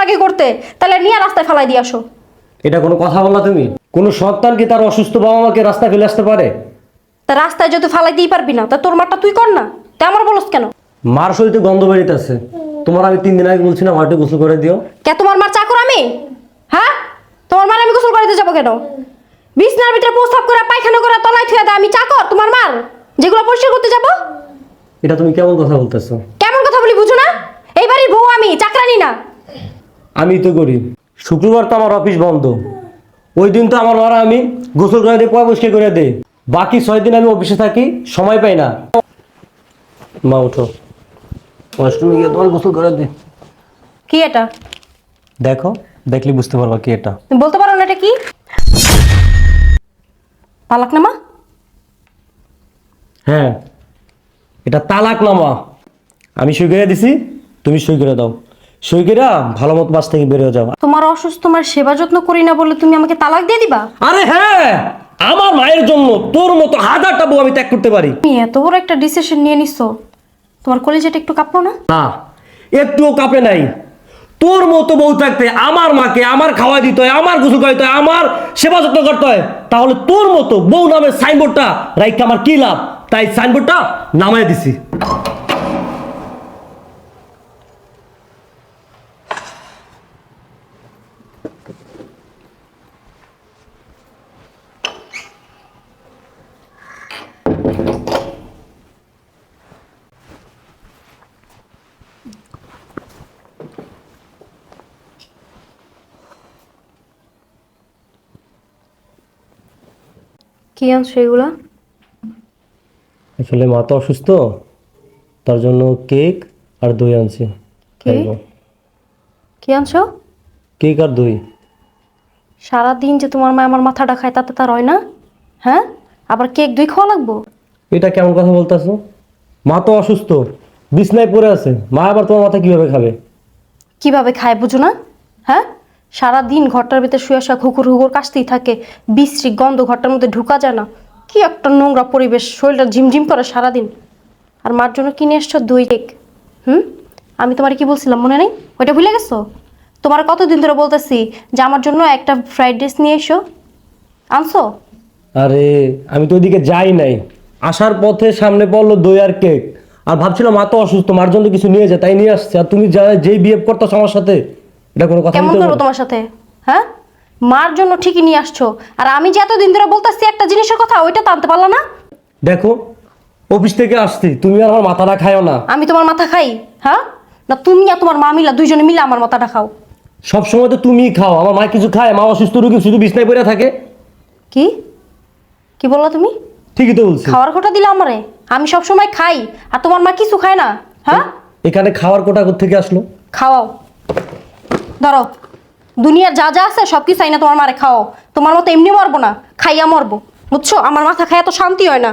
লাগে করতে তাহলে নিয়ে রাস্তায় ফেলাই দিয়ে আসো। এটা কোনো কথা বললা তুমি? কোনো সন্তান কি তার অসুস্থ বাবা মাকে রাস্তায় ফেলে আসতে পারে? তা রাস্তায় যদি ফালাই দিই পারবি না তা তোর মারটা তুই কর না। তা আমার বলস কেন? মার শরীরে গন্ধ বেরিতেছে তোমার আমি তিন দিন আগে বলছি না মাটি গোসল করে দিও। কে তোমার মার চাকর আমি? হ্যাঁ? তোমার মার আমি গোসল করিতে যাব কেন? বিছনার ভিতরে প্রস্তাব করে পায়খানা করে তলায় থুয়ে দেয় আমি চাকর তোমার মার। যেগুলো পরিষ্কার করতে যাব। এটা তুমি কেমন কথা বলতেছো? কেমন কথা বলি বুঝো না? এই বাড়ির বউ আমি চাকরানি না। আমি তো করি শুক্রবার তো আমার অফিস বন্ধ। ওই দিন তো আমার মারা আমি গোসল করে দিই পয় পরিষ্কার করে দিই। বাকি ছয় দিন আমি অফিসে থাকি সময় পাই না। মা উঠো ওয়াশরুমে গিয়ে তোমার গোসল করে দে কি এটা? দেখো দেখলে বুঝতে পারবা কি এটা। তুমি বলতে পারো না এটা কি? পালাক না মা হ্যাঁ। এটা তালাক নামা। আমি সই করে দিছি তুমি সই করে দাও। সই করে ভালো মতো বাস থেকে বেরিয়ে যাও। তোমার অসুস্থ তোমার সেবা যত্ন করি না বলে তুমি আমাকে তালাক দিয়ে দিবা? আরে হ্যাঁ আমার মায়ের জন্য তোর মতো হাজারটা বউ আমি ত্যাগ করতে পারি। তুমি এত বড় একটা ডিসিশন নিয়ে নিচ্ছ তোমার কলেজেটা একটু কাঁপলো না? না একটুও কাপে নাই। তোর মতো বউ থাকতে আমার মাকে আমার খাওয়া দিতে হয় আমার গোসল করাইতে হয় আমার সেবা যত্ন করতে হয় তাহলে তোর মতো বউ নামের সাইনবোর্ডটা রাইকে আমার কি লাভ? তাই সাইনবোর্ডটা নামাই দিছি। কি আনছো এগুলা? আসলে মা তো অসুস্থ তার জন্য কেক আর দই আনছি। কি? আনছো? কেক আর দই। সারাদিন যে তোমার মা আমার মাথাটা খায় তাতে তার হয় না? হ্যাঁ? আবার কেক দুই খাওয়া লাগবো? এটা কেমন কথা বলতেছো? মা তো অসুস্থ বিছনায় পড়ে আছে। মা আবার তোমার মাথা কীভাবে খাবে? কীভাবে খায় বুঝো না? হ্যাঁ? সারাদিন ঘরটার ভিতরে শুয়ে আসা খুকুর হুকুর কাশতেই থাকে বিশ্রী গন্ধ ঘরটার মধ্যে ঢুকা যায় না। কি একটা নোংরা পরিবেশ শরীরটা ঝিমঝিম করে সারাদিন। আর মার জন্য কিনে এসছো দুই কেক। হুম? আমি তোমার কি বলছিলাম মনে নেই? ওইটা ভুলে গেছো? তোমার কতদিন ধরে বলতেছি যে আমার জন্য একটা ফ্রাইড রাইস নিয়ে এসো। আনছো? আরে আমি তো ওইদিকে যাই নাই। আসার পথে সামনে পড়ল দই আর কেক। আর ভাবছিলাম মা তো অসুস্থ মার জন্য কিছু নিয়ে যায় তাই নিয়ে আসছে। আর তুমি যা যেই বিহেভ করতেছ আমার সাথে এটা কোনো কথা কেমন করব তোমার সাথে? হ্যাঁ? মার জন্য ঠিকই নিয়ে আসছো। আর আমি যে এতদিন ধরে বলতেছি একটা জিনিসের কথা ওইটা তো আনতে পারল না? দেখো অফিস থেকে আসছি তুমি আর আমার মাথাটা খায়ও না। আমি তোমার মাথা খাই হ্যাঁ? না তুমি আর তোমার মা মিলা দুইজনে মিলে আমার মাথাটা খাও। সব সময় তো তুমিই খাও। আমার মা কিছু খায় মা অসুস্থ রুগী শুধু বিছনায় পড়ে থাকে। কি? কি বললা তুমি? ঠিকই তো বলছি। খাওয়ার কোটা দিলে আমারে? আমি সব সময় খাই আর তোমার মা কিছু খায় না হ্যাঁ? এখানে খাওয়ার কোটা থেকে আসলো? খাওয়াও। ধরো দুনিয়ার যা যা আছে সব কিছু চাই না তোমার মারে খাও তোমার মতো এমনি মরবো না খাইয়া মরবো। বুঝছ? আমার মাথা খাইয়া তো শান্তি হয় না।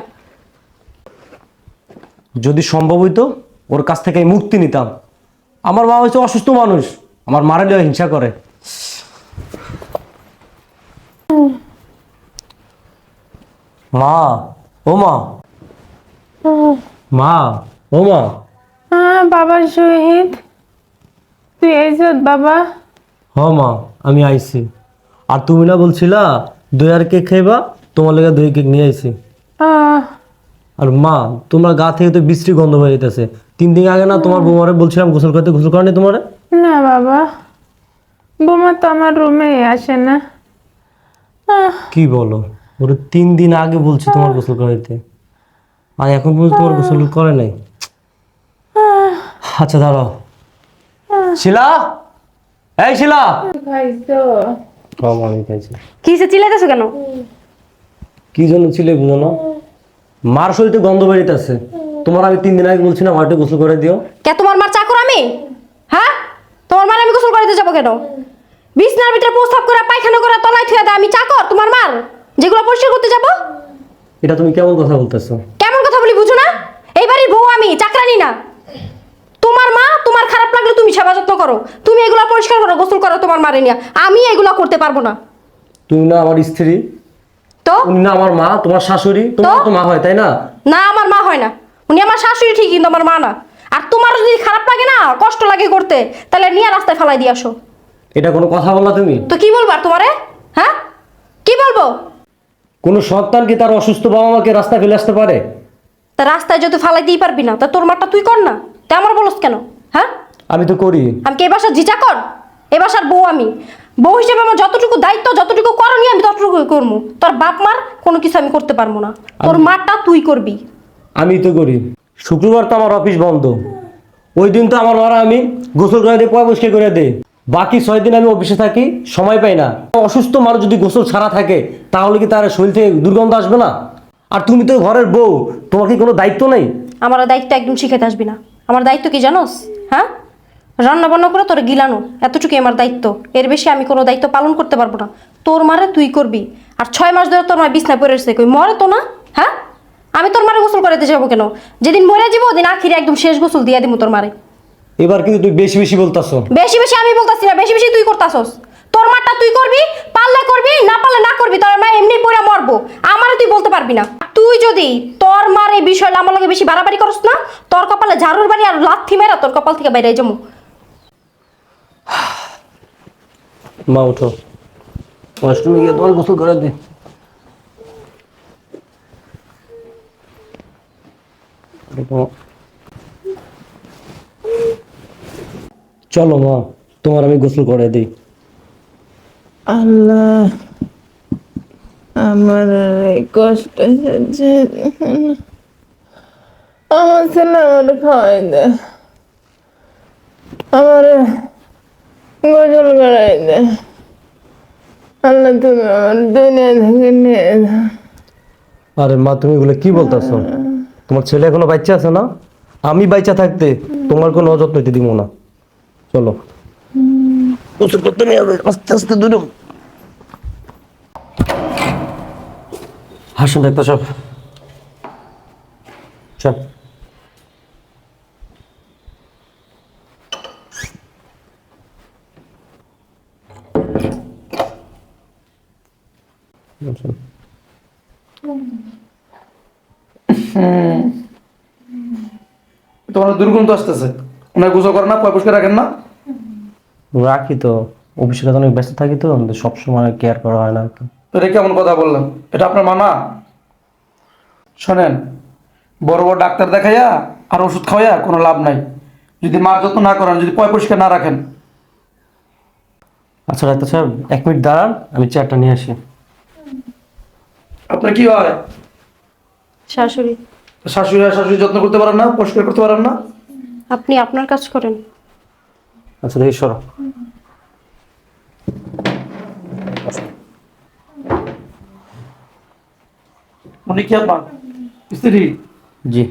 যদি সম্ভব হইতো ওর কাছ থেকে মুক্তি নিতাম। আমার মা হচ্ছে অসুস্থ মানুষ। আমার মারালেও হিংসা করে। মা ও মা। মা ও মা। হ্যাঁ বাবা শহীদ। তুই এইসব বাবা। হ মা আমি আইছি। আর তুমি না বলছিলা দই আর কেক খাইবা তোমার লেগে দই কেক নিয়ে আইছি। আহ, আর মা তোমার গা থেকে তো বিশ্রী গন্ধ হয়ে যেতেছে তিন দিন আগে না তোমার বৌমারে বলছিলাম গোসল করতে গোসল করেনি তোমার? না বাবা বোমা তো আমার রুমে আসে না। কি বলো? ওরে তিন দিন আগে বলছি তোমার গোসল করাইতে। আর এখন পর্যন্ত তোমার গোসল করে নাই। আচ্ছা দাঁড়াও। শিলা? এই শিলা! কম আমি খাইছি। কি সে চিল্লাইতেছো কেন? কি জন্য ছিলে বুঝো না মার শরীরে গন্ধ বেরিতেছে। তোমার আমি তিন দিন আগে বলছি না মাটি গোসল করে দিও। কে তোমার মার চাকর আমি হ্যাঁ তোমার মার আমি গোসল করিতে যাব কেন? বিছনার ভিতরে প্রস্তাব করে পায়খানা করে তলায় থুয়ে দেয় আমি চাকর তোমার মার যেগুলো পরিষ্কার করতে যাব? এটা তুমি কেমন কথা বলতেছো? কেমন কথা বলি বুঝো না? এই বাড়ির বউ আমি চাকরানি না। তোমার মা তোমার খারাপ লাগলে তুমি সেবা যত্ন করো। তুমি এগুলো পরিষ্কার করো গোসল করো তোমার মারে নিয়ে। আমি এগুলো করতে পারব না। তুমি না আমার স্ত্রী। তো? উনি না আমার মা তোমার শাশুড়ি। তোমার তো? মা হয় তাই না? না আমার মা হয় না। উনি আমার শাশুড়ি ঠিক কিন্তু আমার মা না। আর তোমার যদি খারাপ লাগে না কষ্ট লাগে করতে তাহলে নিয়ে রাস্তায় ফেলাই দিয়ে আসো। এটা কোনো কথা বললা তুমি? তো কি বলব আর তোমারে? হ্যাঁ? কি বলব? কোনো সন্তান কি তার অসুস্থ বাবা মাকে রাস্তায় ফেলে আসতে পারে? তা রাস্তায় যদি ফালাই দিই পারবি না তা তোর মারটা তুই কর না। তা আমার বলস কেন? হ্যাঁ? আমি তো করি। আমি কি এ বাসার জিচা কর? এ বাসার বউ আমি। বউ হিসেবে আমার যতটুকু দায়িত্ব যতটুকু করণীয় আমি ততটুকুই করব। তোর বাপ মার কোনো কিছু আমি করতে পারব না। তোর মারটা তুই করবি। আমি তো করি। শুক্রবার তো আমার অফিস বন্ধ। ওই দিন তো আমার মারা আমি গোসল করে দিয়ে পয় পরিষ্কার করে দে বাকি ছয় দিন আমি অফিসে থাকি, সময় পাই না। অসুস্থ মানুষ যদি গোসল ছাড়া থাকে, তাহলে কি তার শরীর থেকে দুর্গন্ধ আসবে না? আর তুমি তো ঘরের বউ, তোমার কি কোনো দায়িত্ব নেই? আমার দায়িত্ব একদম শিখাতে আসবি না। আমার দায়িত্ব কি জানোস? হ্যাঁ? রান্না বান্না করে তোর গিলানো, এতটুকুই আমার দায়িত্ব। এর বেশি আমি কোনো দায়িত্ব পালন করতে পারব না। তোর মারে তুই করবি। আর ছয় মাস ধরে তোর মা বিছনায় পড়ে এসেছে কই মরে তো না? হ্যাঁ? আমি তোর মারে গোসল করাতে যাব কেন? যেদিন মরে যাব ওদিন আখিরে একদম শেষ গোসল দিয়ে দিব তোর মারে। এবার কিন্তু তুই বেশি বেশি বলতাছো। বেশি বেশি আমি বলতাছি না বেশি বেশি তুই করতাছস। তোর মারটা তুই করবি পারলে করবি না পারলে না করবি তোর মা এমনি পড়ে মরবো। আমারে তুই বলতে পারবি না। তুই যদি তোর মার এই বিষয়টা আমার লগে বেশি বাড়াবাড়ি করস না তোর কপালে ঝাড়ুর বাড়ি আর লাথি মেরা তোর কপাল থেকে বাইরে যাব। মা উঠো। ওয়াশরুমে গিয়ে তোমার গোসল করে দে। চলো মা তোমার আমি গোসল করে দিই। আল্লাহ আমার কষ্ট সহ্য আমার ছেলে আমার খাওয়াই দে। আমার গোসল করাই দে। আল্লাহ তুমি আমার দুনিয়া থেকে নিয়ে আরে মা তুমি এগুলো কি বলতেছো? তোমার ছেলে এখনও বাচ্চা আছে না? আমি বাচ্চা থাকতে তোমার কোনো অযত্ন নিতে দিব না। চলো। গোসল করতে নিয়ে হবে আস্তে আস্তে দুটো হাসুন ডাক্তার সব চল। তোমার দুর্গন্ধ আসতেছে। ওনার গোসল করে না পয় পরিষ্কার রাখেন না। রাখি তো। অফিসের কাজে অনেক ব্যস্ত থাকি তো আমাদের সবসময় কেয়ার করা হয় না তো এটা কেমন কথা বললেন? এটা আপনার মানা শোনেন বড় বড় ডাক্তার দেখাইয়া আর ওষুধ খাওয়াইয়া কোনো লাভ নাই। যদি মার যত্ন না করেন যদি পয় পরিষ্কার না রাখেন। আচ্ছা ডাক্তার সাহেব এক মিনিট দাঁড়ান আমি চেয়ারটা নিয়ে আসি। আপনার কি হয়? শাশুড়ি। শাশুড়ি আর শাশুড়ি যত্ন করতে পারেন না পরিষ্কার করতে পারেন না? আপনি আপনার কাজ করেন। আচ্ছা দেখি সরো। উনি কি আপনার স্ত্রী? জি।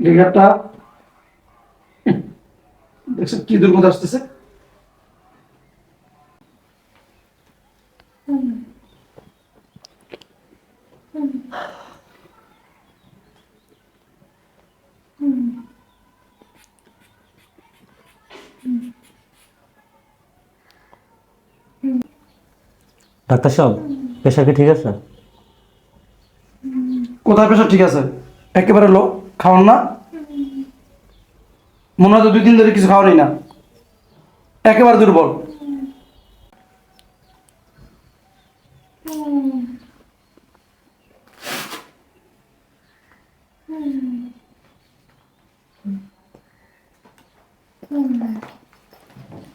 লিগারটা? দেখছেন? কি দুর্গন্ধ আসতেছে? ডাক্তার সাহেব প্রেশার কি ঠিক আছে? কোথায় পেশা ঠিক আছে? একেবারে লো খাওয়ান না। মনে হয় তো দুই দিন ধরে কিছু খাওয়ানি না। একেবারে দুর্বল।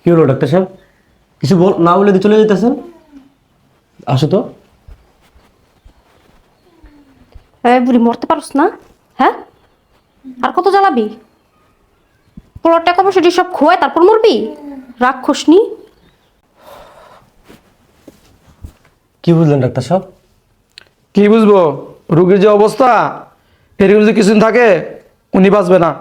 কি হলো ডাক্তার সাহেব? কিছু বল না বলে দিয়ে চলে যেতেছেন? আসো তো। বুড়ি মরতে পারস না? হ্যাঁ? আর কত জ্বালাবি? পোলার টাকা পয়সা দিয়ে সব খোয়ায় তারপর মরবি? রাক্ষস নি কি বুঝলেন ডাক্তার সাহেব? কি বুঝব? রুগীর যে অবস্থা এরকম যদি কিছুদিন থাকে উনি বাঁচবে না।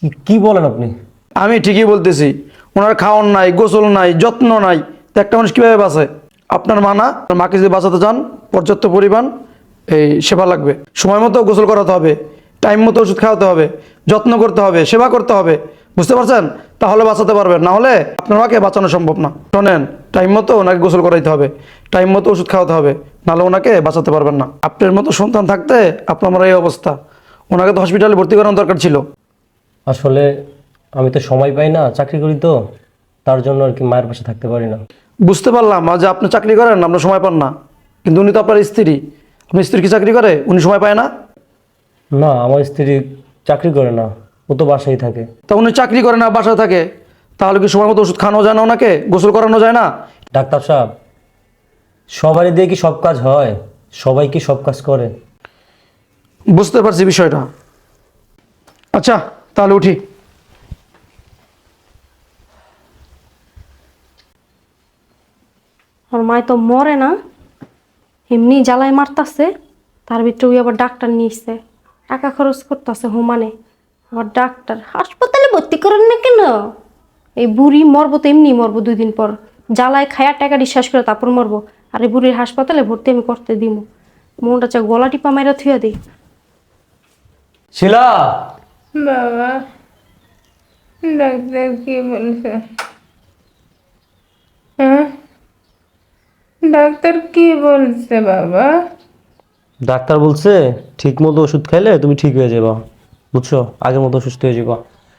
কি- কি বলেন আপনি? আমি ঠিকই বলতেছি ওনার খাওয়ান নাই গোসল নাই যত্ন নাই তো একটা মানুষ কীভাবে বাঁচে? আপনার মা না মাকে যদি বাঁচাতে চান পর্যাপ্ত পরিমাণ এই সেবা লাগবে। সময় মতো গোসল করাতে হবে। টাইম মতো ওষুধ খাওয়াতে হবে যত্ন করতে হবে সেবা করতে হবে। বুঝতে পারছেন? তাহলে বাঁচাতে পারবেন না হলে আপনার মাকে বাঁচানো সম্ভব না। শোনেন টাইম মতো ওনাকে গোসল করাইতে হবে টাইম মতো ওষুধ খাওয়াতে হবে নাহলে ওনাকে বাঁচাতে পারবেন না। আপনার মতো সন্তান থাকতে আপনার এই অবস্থা। ওনাকে তো হসপিটালে ভর্তি করানো দরকার ছিল। আসলে আমি তো সময় পাই না চাকরি করি তো তার জন্য আর কি মায়ের পাশে থাকতে পারি না। বুঝতে পারলাম যে আপনি চাকরি করেন আপনার সময় পান না। কিন্তু উনি তো আপনার স্ত্রী। আপনার স্ত্রী কি চাকরি করে? উনি সময় পায় না? না আমার স্ত্রী চাকরি করে না ও তো বাসায় থাকে। তা উনি চাকরি করে না বাসায় থাকে? তাহলে কি সময় মতো ওষুধ খাওয়ানো যায় না ওনাকে? গোসল করানো যায় না? ডাক্তার সাহেব সবারই দিয়ে কি সব কাজ হয়? সবাই কি সব কাজ করে? বুঝতে পারছি বিষয়টা। আচ্ছা তাহলে উঠি। আমার মায় তো মরে না এমনি জ্বালায় মারতাছে তার ভিতরে ওই আবার ডাক্তার নিয়েছে। টাকা খরচ করতেছে হুমানে। আমার ডাক্তার হাসপাতালে ভর্তি করেন না কেন? এই বুড়ি মরবো তো এমনি মরবো দুই দিন পর। জ্বালায় খায়া টাকা বিশ্বাস করে তারপর মরবো। আর এই বুড়ির হাসপাতালে ভর্তি আমি করতে দিব মনটা চা গলা টিপা মাইরা থুয়া দিই। শিলা! বাবা ডাক্তার কি বলছে? হ্যাঁ? ডাক্তার কি বলছে বাবা? ডাক্তার বলছে ঠিক মতো ওষুধ খাইলে তুমি ঠিক হয়ে যাবা। বুঝছ? আগের মতো সুস্থ হয়ে যাবা।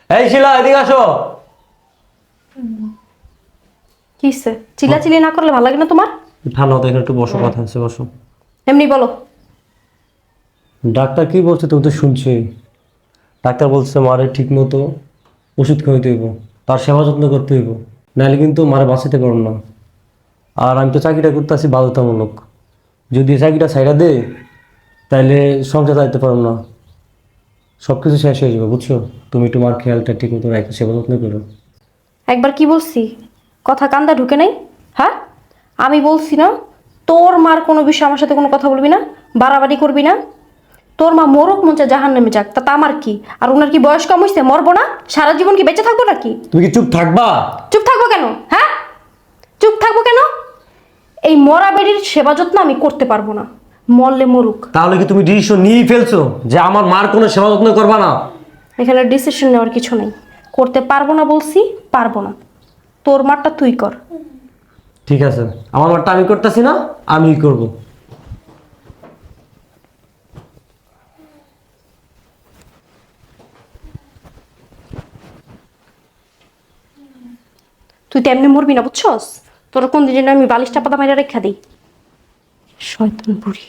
এই শিলা এদিকে আসো। কিসে চিলাচিলি না করলে ভালো লাগে না তোমার? এখানে একটু বসো কথা আছে বসো। এমনি বলো। ডাক্তার কি বলছে তুমি তো শুনছোই ডাক্তার বলছে মারে ঠিক মতো ওষুধ খাওয়াইতে হইব তার সেবা যত্ন করতে হইব নাহলে কিন্তু মারে বাঁচাতে পারব না। আর আমি তো চাকরিটা করতে আসি বাধ্যতামূলক। যদি চাকরিটা ছাইরা দে তাহলে সংসার চাইতে পারব না। সব কিছু শেষ হয়ে যাবে বুঝছ? তুমি একটু মার খেয়ালটা ঠিক মতো রাখো সেবা যত্ন করো। একবার কি বলছি? কথা কান্দা ঢুকে নাই? হ্যাঁ? আমি বলছি না তোর মার কোনো বিষয়ে আমার সাথে কোনো কথা বলবি না বাড়াবাড়ি করবি না। তোর মা মোরক মঞ্চে জাহান নেমে যাক তা আমার কি? আর ওনার কি বয়স কম হয়েছে মরবো না? সারা জীবন কি বেঁচে থাকব নাকি? তুমি কি চুপ থাকবা? চুপ থাকব কেন? হ্যাঁ? চুপ থাকব কেন? এই মরা বেডির সেবা যত্ন আমি করতে পারব না। মরলে মরুক। তাহলে কি তুমি ডিসিশন নিয়েই ফেলছো যে আমার মার কোনো সেবা যত্ন করবা না? এখানে ডিসিশন নেওয়ার কিছু নেই। করতে পারব না বলছি পারব না। তোর মারটা তুই কর। ঠিক আছে। আমার মারটা আমি করতেছি না আমিই করব। তুই তো এমনি মরবি না বুঝছস? তোর কোন দিন আমি বালিশটা পাতা মাইরা রেখা দিই। শয়তান বুড়ি।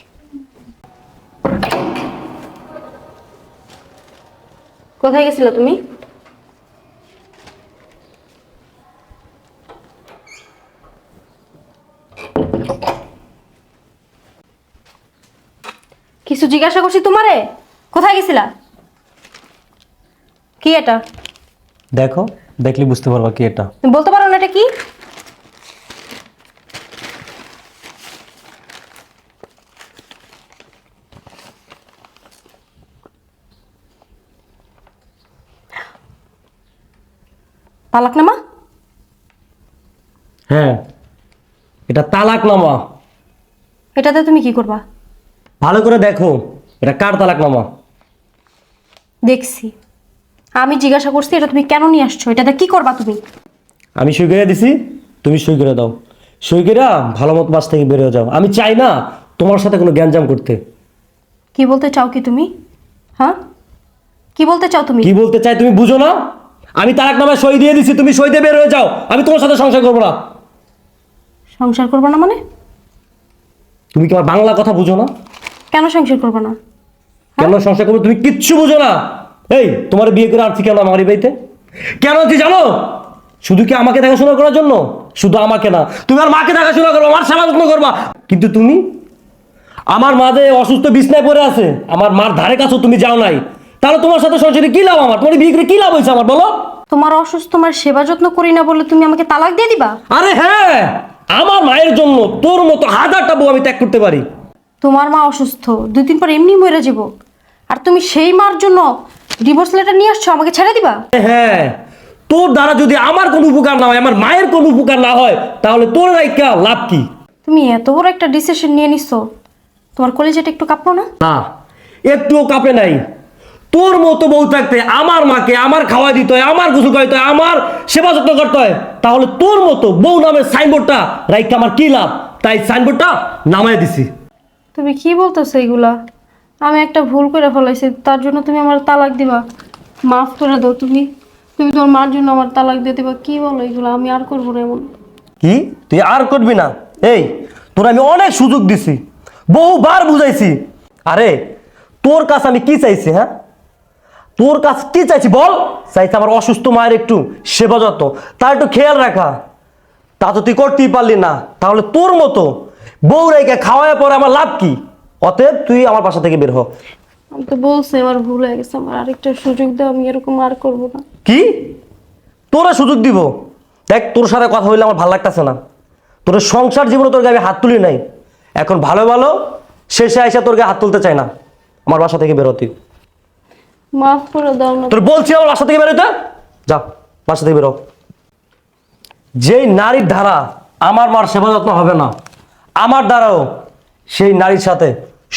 কোথায় গেছিলে তুমি? কিছু জিজ্ঞাসা করছি তোমারে? কোথায় গেছিলা? কি এটা? দেখো দেখলে বুঝতে পারবা কি এটা। বলতে পারো না এটা কি? তালাকনামা? হ্যাঁ। এটা তালাক নামা এটাতে তুমি কি করবা? ভালো করে দেখো এটা কার তালাক নামা দেখছি। আমি জিজ্ঞাসা করছি এটা তুমি কেন নিয়ে আসছো? এটাতে কি করবা তুমি? আমি সই করে দিছি তুমি সই করে দাও। সই করে ভালো মতো বাস থেকে বেরিয়ে যাও। আমি চাই না তোমার সাথে কোনো জ্ঞানজাম করতে। কি বলতে চাও কি তুমি? হ্যাঁ? কি বলতে চাও তুমি? কি বলতে চাই তুমি বুঝো না? আমি তালাক নামে সই দিয়ে দিছি তুমি সই দিয়ে বের হয়ে যাও। আমি তোমার সাথে সংসার করব না। সংসার করব না মানে? তুমি কি আমার বাংলা কথা বুঝো না? কেন সংসার করব না? কেন সংসার করব? তুমি কিচ্ছু বুঝো না। এই তোমার বিয়ে করে আর্থিক কেন আমার এই বাড়িতে? কেন তুই জানো? শুধু কি আমাকে দেখাশোনা করার জন্য? শুধু আমাকে না। তুমি আর মাকে দেখাশোনা করব আমার সেবা যত্ন করবা। কিন্তু তুমি? আমার মা যে অসুস্থ বিছনায় পড়ে আছে আমার মার ধারে কাছেও তুমি যাও নাই। তাহলে তোমার সাথে সংসারে কি লাভ আমার? তোমার বিয়ে করে কি লাভ হয়েছে আমার বলো? তোমার অসুস্থ তোমার সেবা যত্ন করি না বলে তুমি আমাকে তালাক দিয়ে দিবা? আরে হ্যাঁ আমার মায়ের জন্য তোর মতো হাজারটা বউ আমি ত্যাগ করতে পারি। তোমার মা অসুস্থ দুই দিন পর এমনি মরে যাব। আর তুমি সেই মার জন্য ডিভোর্স লেটার নিয়ে আসছো আমাকে ছেড়ে দিবা? হ্যাঁ তোর দ্বারা যদি আমার কোনো উপকার না হয় আমার মায়ের কোনো উপকার না হয় তাহলে তোর রাইকা লাভ কি? তুমি এত বড় একটা ডিসিশন নিয়ে নিছো। তোমার কলেজেটা একটু কাঁপলো না? না একটুও কাঁপে নাই। তোর মতো বউ থাকতে আমার মাকে আমার খাওয়া দিতে হয় আমার গোসল করাইতে হয় আমার সেবা যত্ন করতে হয় তাহলে তোর মতো বউ নামের সাইনবোর্ডটা রাইকে আমার কি লাভ? তাই সাইনবোর্ডটা নামায় দিছি। তুমি কি বলতেছো এইগুলা আমি একটা ভুল করে ফেলাইছি তার জন্য তুমি আমার তালাক দিবা। মাফ করে দাও তুমি। তুমি তোমার মার জন্য আমার তালাক দিয়ে দিবা। কি বলো এগুলো? আমি আর করব না এমন। কি? তুই আর করবি না? এই তোর আমি অনেক সুযোগ দিছি। বহুবার বুঝাইছি। আরে তোর কাছে আমি কি চাইছি হ্যাঁ? তোর কাছে কি চাইছি বল? চাইছি আমার অসুস্থ মায়ের একটু সেবা যত্ন। তার একটু খেয়াল রাখা। তা তো তুই করতেই পারলি না। তাহলে তোর মতো বউ রেখে খাওয়ায় পরে আমার লাভ কি? অতএব তুই আমার বাসা থেকে বের হ। আমি তো বলছি আমার ভুল হয়ে গেছে। আমার আরেকটা সুযোগ দাও আমি এরকম আর করব না। কি? তোরা সুযোগ দিব? দেখ তোর সাথে কথা হইলে আমার ভালো লাগতেছে না। তোর সংসার জীবনে তোর গায়ে হাত তুলি নাই। এখন ভালো ভালো শেষে আইসা তোর গায়ে হাত তুলতে চাই না। আমার বাসা থেকে বেরোতি মাফ করে দাও না। তোর বলছি আমার থেকে বেরোতে যা থেকে বেরো। যেই নারীর আমার মার সেবা যত্ন হবে না, আমার দ্বারাও সেই নারীর সাথে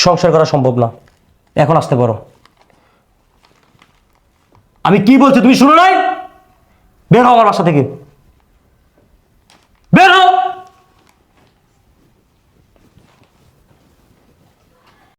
সংসার করা সম্ভব না। এখন আসতে পারো। আমি কি বলছি তুমি শুনো নাই? বের হও আমার বাসা থেকে। বের হও!